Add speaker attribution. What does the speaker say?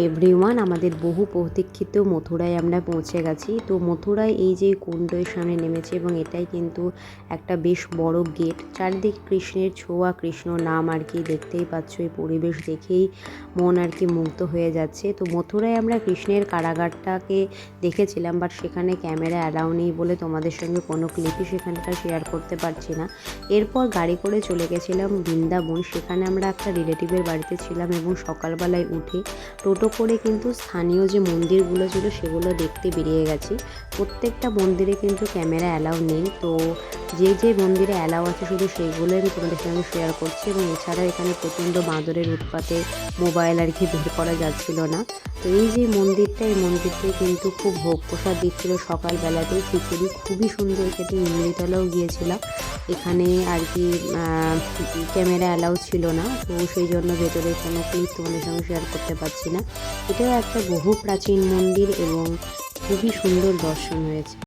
Speaker 1: Everyone আমাদের বহু প্রতীক্ষিত মথুরায় আমরা পৌঁছে গেছি। তো মথুরায় এই যে কুণ্ডের সামনে নেমেছে এবং এটাই কিন্তু একটা বেশ বড় গেট চারিদিকে কৃষ্ণের ছোঁয়া, কৃষ্ণ নাম আর কি দেখতেই পাচ্ছ, এই পরিবেশ দেখেই মন আর কি মুগ্ধ হয়ে যাচ্ছে। তো মথুরায় আমরা কৃষ্ণের কারাগারটাকে দেখেছিলাম বাট সেখানে ক্যামেরা অ্যালাউ নেই বলে তোমাদের সঙ্গে কোনো ক্লিপই সেখানকার শেয়ার করতে পারছি না। এরপর গাড়ি করে চলে গেছিলাম বৃন্দাবন। সেখানে আমরা একটা রিলেটিভের বাড়িতে ছিলাম এবং সকালবেলায় উঠে টোটো করে কিন্তু স্থানীয় যে মন্দিরগুলো ছিল সেগুলো দেখতে বেরিয়ে গেছি। প্রত্যেকটা মন্দিরে কিন্তু ক্যামেরা অ্যালাউ নেই। তো যে যে মন্দিরে অ্যালাউ আছে শুধু সেইগুলোই আমি তোমাদের সঙ্গে শেয়ার করছি এবং এছাড়া এখানে প্রচণ্ড বাঁদরের উৎপাতে মোবাইল আর কি বের করা যাচ্ছিল না। তো এই যে মন্দিরটা, এই মন্দিরটাই কিন্তু খুব ভোগ প্রসাদ দিচ্ছিল সকালবেলাতেই। খিচুড়ি খুবই সুন্দর খেতে ইমলিতলাও গিয়েছিলাম। এখানে আর কি ক্যামেরা অ্যালাউ ছিল না। তো সেই জন্য ভেতরে কোনো ক্লিপ তোমাদের সঙ্গে শেয়ার করতে পারছি না। এটাও একটা বহু প্রাচীন মন্দির এবং খুবই সুন্দর দর্শন হয়েছে।